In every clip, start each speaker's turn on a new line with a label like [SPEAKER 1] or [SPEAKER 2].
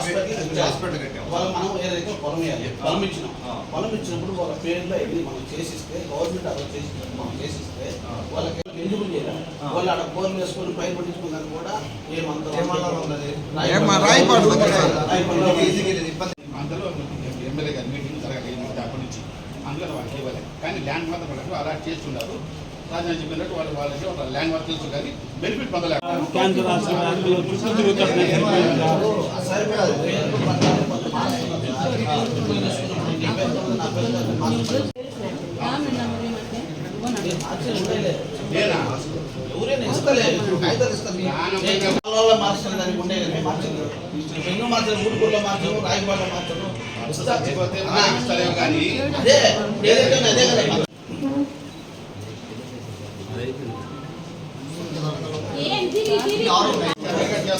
[SPEAKER 1] Hospital కట్టాం
[SPEAKER 2] వాళ్ళ మనం ఏదైతే పొలం వేయాలి పొలం ఇచ్చినాం. పొలం ఇచ్చినప్పుడు వాళ్ళ పేర్లో ఇది మనం చేసిస్తే గవర్నమెంట్ అలా చేసి మనం చేసిస్తే వాళ్ళకి ఎలిజిబుల్ చేయాలి? వాళ్ళు అక్కడ బోర్లు వేసుకొని పైన పట్టించుకున్నాను కూడా ఏమంత
[SPEAKER 3] అందులో ఎమ్మెల్యే గారి మీటింగ్ జరగాలి. అప్పటి నుంచి. అందులో వాళ్ళకి ఇవ్వాలి కానీ ల్యాండ్ మాత్రం అలా చేస్తున్నారు రాజధాని చెప్పినట్టు వాళ్ళు వాళ్ళకి ఒక ల్యాండ్ తెలుసు కానీ బెనిఫిట్ పొందలేదు
[SPEAKER 2] వాళ్ళ మార్చిన దానికి ఉండే ఊరుకూరులో మార్చారు రాయపాడులో మార్చారు
[SPEAKER 3] చచ్చిపోతే మనకి ఇస్తారేమో కానీ
[SPEAKER 2] అదే ఏదైతే అదే కదా.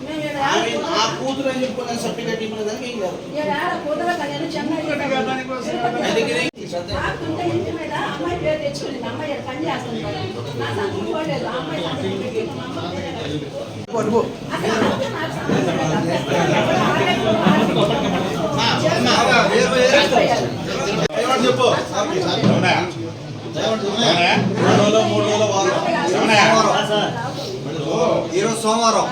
[SPEAKER 2] కూతురు అని చెప్పుకున్న సర్టిఫికేట్ దానికి ఏం
[SPEAKER 4] అమ్మాయి పేరు అమ్మాయి పని చేస్తుంది నా సంతకం అమ్మాయి
[SPEAKER 1] చెప్పు ఈరోజు సోమవారం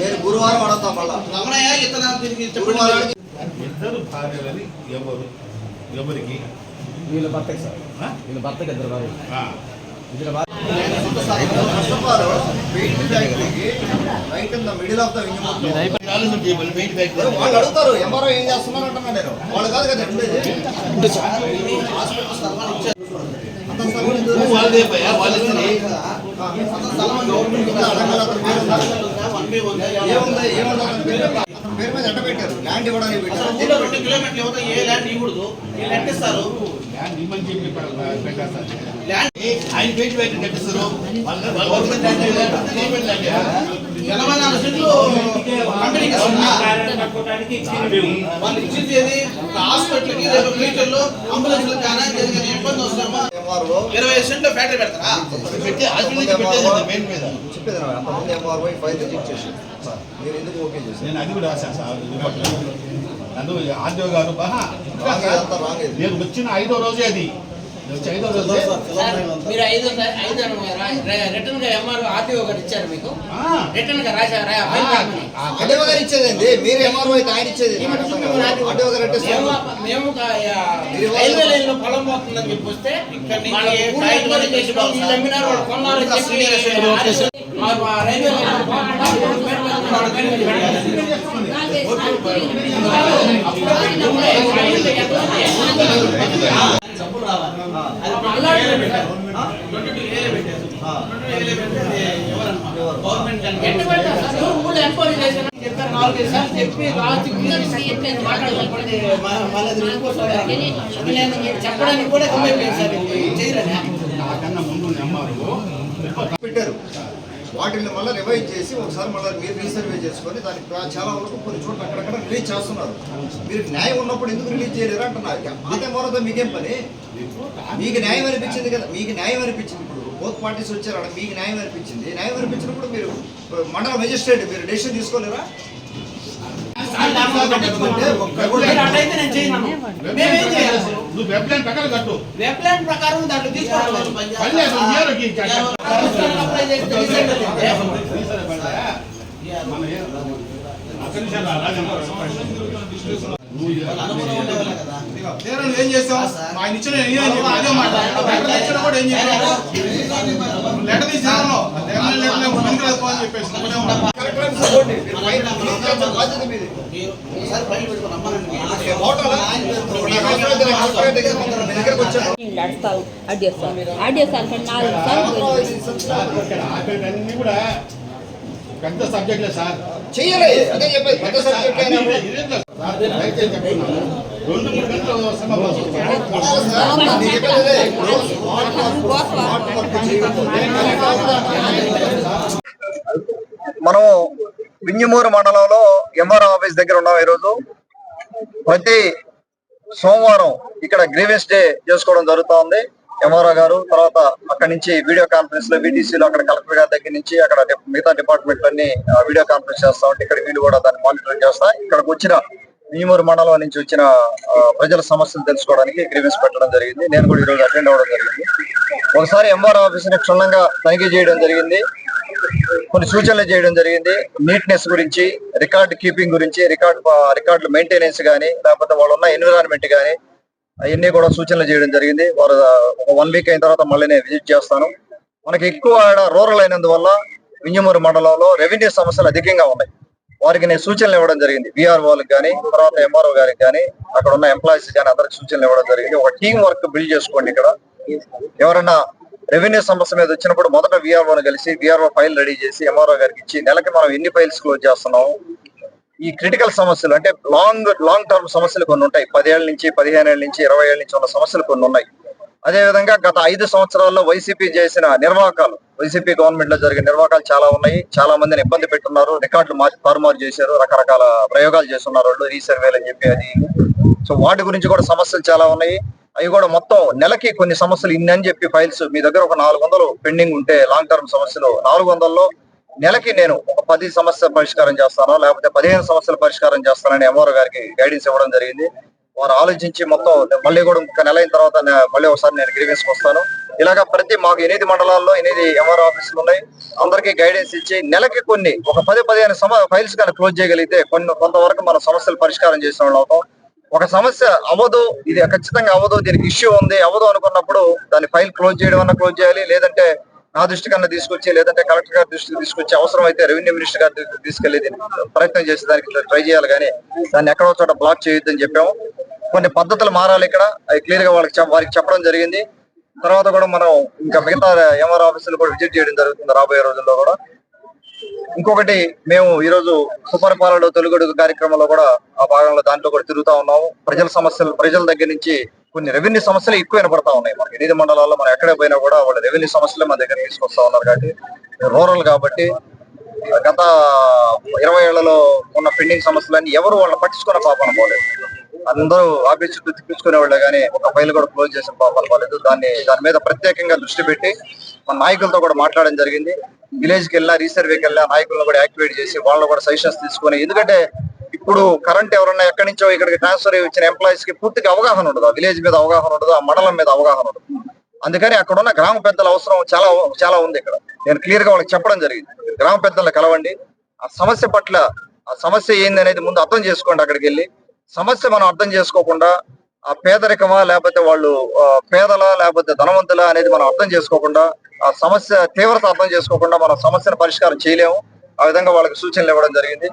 [SPEAKER 1] నేను గురువారం అడుగుతాం మళ్ళా.
[SPEAKER 2] రమణయ్య ఇతను తిరిగి చెప్పండి.
[SPEAKER 1] గురువారానికి
[SPEAKER 3] ఇద్దరు భార్యలని ఎవరు? ఎవరికి?
[SPEAKER 5] వీళ్ళ భర్తకి సార్. భర్తకి ఇద్దరు భార్య. ఇద్దరు భార్య
[SPEAKER 1] అడుగుతారు ఎంఆర్ఓ ఏం చేస్తున్నారు అంటున్నా నేను. వాళ్ళు కాదు కదా
[SPEAKER 2] హాస్పిటల్ స్థలం ఇచ్చారు
[SPEAKER 1] అంత స్థలం ఎందుకు?
[SPEAKER 3] వాళ్ళదే
[SPEAKER 1] పేరు మీద పెట్టారు ల్యాండ్ ఇవ్వడానికి పెట్టారు
[SPEAKER 2] రెండు కిలోమీటర్లు ఏ ల్యాండ్ ఇవ్వకూడదు
[SPEAKER 3] చెప్పి ఆయన పెయింట్ ఫ్యాక్టరీ కట్టిస్తారు
[SPEAKER 2] ఎనభై నాలుగు సెంట్లు కంపెనీకి ఇచ్చింది ఏది హాస్పిటల్కి రేపు ఫ్యూచర్లో అంబులెన్స్లు కానీ ఇరవై సెంట్లు ఫ్యాక్టరీ పెడతారా?
[SPEAKER 3] పెట్టి హాస్పిటల్కి పెట్టేది మెయిన్ మీద.
[SPEAKER 1] చెప్పేది నా అంతకుముందు ఎంఆర్ఓ ఫైల్ రిజెక్ట్ చేసి మీరు ఎందుకు ఓకే చేశారు
[SPEAKER 3] నేను అది కూడా రాశాను సార్ అందుకు ఆర్డీఓ గారు. నేను వచ్చిన ఐదో రోజే అది. వచ్చి ఐదో రోజే.
[SPEAKER 6] సార్, మీరు ఐదు ఐదు రిటర్న్గా ఎంఆర్ ఆర్టీఓ గారు ఇచ్చారు మీకు
[SPEAKER 3] ఆ,
[SPEAKER 6] రిటర్న్గా రాశారు
[SPEAKER 1] గారు ఇచ్చేదండి మీరు ఎంఆర్ఓ అయితే ఆయన ఇచ్చేది అడ్డవ గారు అంటే
[SPEAKER 6] మేము రైల్వే లైన్లో పొలం పోతుందని చెప్పి వస్తే అమ్మినారు, వాళ్ళు కొన్నారు రైల్వే లైన్
[SPEAKER 2] రావాలి అది
[SPEAKER 6] అల్లాడి పెట్టారు.
[SPEAKER 2] ట్వంటీ టూ ఏలే పెట్టారు. ట్వంటీ టూ ఏలే పెడితే అది ఎవరన్నమాట? గవర్నమెంట్
[SPEAKER 6] ఎట్ట పెడతారు సార్? ఎవరు ఊళ్ళో ఎంక్వైరీ చేశారని చెప్పారు నాలుగైదు సార్లు చెప్పి లాస్ట్కి మాట్లాడాలి
[SPEAKER 2] వాళ్ళది వెళ్ళిపోతారు
[SPEAKER 6] నేను చెప్పడానికి కూడా కమ్మైపోయింది సార్. ఇది చేయరని
[SPEAKER 3] నాకన్నా ముందు నెంబరు
[SPEAKER 1] పెట్టారు. వాటిని మళ్ళీ రివైజ్ చేసి ఒకసారి మళ్ళీ మీరు రీసర్వే చేసుకొని దానికి ప్రా- చాలా వరకు కొన్ని చోట్ల అక్కడక్కడ రిలీజ్ చేస్తున్నారు. మీరు న్యాయం ఉన్నప్పుడు ఎందుకు రిలీజ్ చేయలేరు అంటున్నారు. అదే మొరతో మీకేం పని? మీకు న్యాయం అనిపించింది కదా మీకు న్యాయం అనిపించింది ఇప్పుడు. బోత్ పార్టీస్ వచ్చారు అక్కడ మీకు న్యాయం అనిపించింది. న్యాయం అనిపించినప్పుడు మీరు uh, మండల మెజిస్ట్రేట్ మీరు డెసిషన్ తీసుకోలేరా?
[SPEAKER 3] నువ్వు వెబ్ లైన్ ప్రకారం
[SPEAKER 6] ప్రకారం దాంట్లో తీసుకోవాలి
[SPEAKER 3] మన ఏ-
[SPEAKER 7] చేస్తాం ఆయన ఇచ్చిన ఏం చెప్పాం అదే మాట. లెటర్ ఇచ్చిన కూడా ఏం చెప్పాం లెటర్? ఇవ్వను. లెటర్ లెటర్ పనికిరాదు పో అని చెప్పేసి.
[SPEAKER 1] వచ్చాను
[SPEAKER 4] అడుస్తాం అడ్డేస్తాం అడ్డేస్తాం కానీ నాలుగు సార్లు
[SPEAKER 3] కూడా పెద్ద సబ్జెక్టులే సార్.
[SPEAKER 1] చెయ్యలే. అదే చెప్పేది. పెద్ద సబ్జెక్ట్ మనం వింజమూరు మండలంలో ఎంఆర్ ఆఫీస్ దగ్గర ఉన్నాం ఈరోజు. ప్రతి సోమవారం ఇక్కడ గ్రీవెన్స్ డే చేసుకోవడం జరుగుతూ ఉంది ఎంఆర్ఓ గారు తర్వాత అక్కడి నుంచి వీడియో కాన్ఫరెన్స్లో లో అక్కడ కలెక్టర్ గారి దగ్గర నుంచి అక్కడ మిగతా డిపార్ట్మెంట్ అన్ని వీడియో కాన్ఫరెన్స్ చేస్తా ఉంటే ఇక్కడ వీళ్ళు కూడా దాన్ని మానిటర్ చేస్తా ఇక్కడికి వచ్చిన నీమూరు మండలం నుంచి వచ్చిన ప్రజల సమస్యలు తెలుసుకోవడానికి గ్రీవెన్స్ పెట్టడం జరిగింది. నేను కూడా ఈరోజు అటెండ్ అవ్వడం జరిగింది. ఒకసారి ఎంఆర్ఓ ఆఫీస్ని క్షుణ్ణంగా తనిఖీ చేయడం జరిగింది. కొన్ని సూచనలు చేయడం జరిగింది. నీట్నెస్ గురించి రికార్డ్ కీపింగ్ గురించి రికార్డ్ రికార్డులు మెయింటెనెన్స్ కానీ లేకపోతే వాళ్ళు ఉన్న ఎన్విరాన్మెంట్ కానీ అవన్నీ కూడా సూచనలు చేయడం జరిగింది. వారు ఒక వన్ వీక్ అయిన తర్వాత మళ్ళీ నేను విజిట్ చేస్తాను. మనకి ఎక్కువ రూరల్ అయినందువల్ల వింజమూరు మండలంలో రెవెన్యూ సమస్యలు అధికంగా ఉన్నాయి. వారికి నేను సూచనలు ఇవ్వడం జరిగింది. విఆర్ వాళ్ళకి కానీ తర్వాత ఎంఆర్ఓ గారికి కానీ అక్కడ ఉన్న ఎంప్లాయీస్ కానీ అందరికి సూచనలు ఇవ్వడం జరిగింది. ఒక టీం వర్క్ బిల్డ్ చేసుకోండి ఇక్కడ. ఎవరైనా రెవెన్యూ సమస్య మీద వచ్చినప్పుడు మొదట విఆర్ఓని కలిసి విఆర్ఓ ఫైల్ రెడీ చేసి ఎంఆర్ఓ గారికి ఇచ్చి నెలకి మనం ఎన్ని ఫైల్స్ క్లోజ్ చేస్తున్నాం ఈ క్రిటికల్ సమస్యలు అంటే లాంగ్ లాంగ్ టర్మ్ సమస్యలు కొన్ని ఉంటాయి. పదేళ్ళ నుంచి పదిహేను ఏళ్ళ నుంచి ఇరవై ఏళ్ళ నుంచి ఉన్న సమస్యలు కొన్ని ఉన్నాయి. అదే విధంగా గత ఐదు సంవత్సరాల్లో వైసీపీ చేసిన నిర్వాహకాలు వైసీపీ గవర్నమెంట్లో జరిగిన నిర్వాహకాలు చాలా ఉన్నాయి. చాలా మందిని ఇబ్బంది పెట్టున్నారు. రికార్డులు మార్చి తారుమారు చేశారు. రకరకాల ప్రయోగాలు చేస్తున్నారు వాళ్ళు రీసర్వేలు అని చెప్పి అది సో వాటి గురించి కూడా సమస్యలు చాలా ఉన్నాయి. అవి కూడా మొత్తం నెలకి కొన్ని సమస్యలు ఇన్ని అని చెప్పి ఫైల్స్ మీ దగ్గర ఒక నాలుగు వందలు పెండింగ్ ఉంటే లాంగ్ టర్మ్ సమస్యలు నాలుగు వందల్లో నెలకి నేను ఒక పది సమస్య పరిష్కారం చేస్తాను లేకపోతే పదిహేను సమస్యల పరిష్కారం చేస్తానని ఎంఆర్ఓ గారికి గైడెన్స్ ఇవ్వడం జరిగింది. వారు ఆలోచించి మొత్తం మళ్ళీ కూడా ఒక నెల అయిన తర్వాత మళ్ళీ ఒకసారి నేను గ్రీవెన్స్ వస్తాను. ఇలాగా ప్రతి మాకు ఎనిమిది మండలాల్లో ఎనిమిది ఎంఆర్ ఆఫీసులు ఉన్నాయి. అందరికీ గైడెన్స్ ఇచ్చి నెలకి కొన్ని ఒక పది పదిహేను సమ ఫైల్స్ కానీ క్లోజ్ చేయగలిగితే కొన్ని కొంతవరకు మన సమస్యలు పరిష్కారం చేసిన వాళ్ళు అవుతాం. ఒక సమస్య అవ్వదు ఇది ఖచ్చితంగా అవ్వదు దీనికి ఇష్యూ ఉంది అవ్వదు అనుకున్నప్పుడు దాని ఫైల్ క్లోజ్ చేయడం అన్న క్లోజ్ చేయాలి. లేదంటే నా దృష్టి కన్నా తీసుకొచ్చి లేదంటే కలెక్టర్ గారి దృష్టికి తీసుకొచ్చి అవసరం అయితే రెవెన్యూ మినిస్టర్ గారి తీసుకెళ్ళి దీన్ని ప్రయత్నం చేసి దానికి ట్రై చేయాలి. కానీ దాన్ని ఎక్కడో చోట బ్లాక్ చేయొద్దని చెప్పాము. కొన్ని పద్ధతులు మారాలి ఇక్కడ. అవి క్లియర్గా వాళ్ళకి వారికి చెప్పడం జరిగింది. తర్వాత కూడా మనం ఇంకా మిగతా ఎంఆర్ ఆఫీసులు కూడా విజిట్ చేయడం జరుగుతుంది రాబోయే రోజుల్లో కూడా. ఇంకొకటి మేము ఈ రోజు సుపరిపాలన తొలుగడుగు కార్యక్రమంలో కూడా ఆ భాగంలో దాంట్లో కూడా తిరుగుతా ఉన్నాము. ప్రజల సమస్యలు ప్రజల దగ్గర నుంచి కొన్ని రెవెన్యూ సమస్యలు ఎక్కువ వినపడతా ఉన్నాయి. మనకి ఎనిమిది మండలాల్లో మనం ఎక్కడ పోయినా కూడా వాళ్ళ రెవెన్యూ సమస్యలు మన దగ్గర తీసుకొస్తా ఉన్నారు కాబట్టి. రూరల్ కాబట్టి గత ఇరవై ఏళ్ళలో ఉన్న పెండింగ్ సమస్యలన్నీ ఎవరు వాళ్ళని పట్టించుకున్న పాపన పోలేదు అందరూ ఆఫీస్ చుట్టూ తిప్పించుకునే వాళ్ళే కానీ ఒక ఫైల్ కూడా క్లోజ్ చేసిన పాపాలు పోలేదు దాన్ని దాని మీద ప్రత్యేకంగా దృష్టి పెట్టి మన నాయకులతో కూడా మాట్లాడడం జరిగింది. విలేజ్కి వెళ్ళా వెళ్ళినా రీసర్వేకి వెళ్ళినా నాయకులను కూడా యాక్టివేట్ చేసి వాళ్ళు కూడా సజెషన్స్ తీసుకొని ఎందుకంటే ఇప్పుడు కరెంట్ ఎవరన్నా ఎక్కడి నుంచో ఇక్కడికి ట్రాన్స్ఫర్ ఇచ్చిన ఎంప్లాయీస్కి పూర్తిగా అవగాహన ఉండదు. ఆ విలేజ్ మీద అవగాహన ఉండదు ఆ మండలం మీద అవగాహన ఉండదు. అందుకని అక్కడ ఉన్న గ్రామ పెద్దల అవసరం చాలా చాలా ఉంది ఇక్కడ. నేను క్లియర్గా వాళ్ళకి చెప్పడం జరిగింది. గ్రామ పెద్దలను కలవండి. ఆ సమస్య పట్ల ఆ సమస్య ఏంది అనేది ముందు అర్థం చేసుకోండి అక్కడికి వెళ్ళి. సమస్య మనం అర్థం చేసుకోకుండా ఆ పేదరికమా లేకపోతే వాళ్ళు ఆ, పేదలా లేకపోతే ధనవంతులా అనేది మనం అర్థం చేసుకోకుండా ఆ సమస్య తీవ్రత అర్థం చేసుకోకుండా మనం సమస్యను పరిష్కారం చేయలేము. ఆ విధంగా వాళ్ళకి సూచనలు ఇవ్వడం జరిగింది.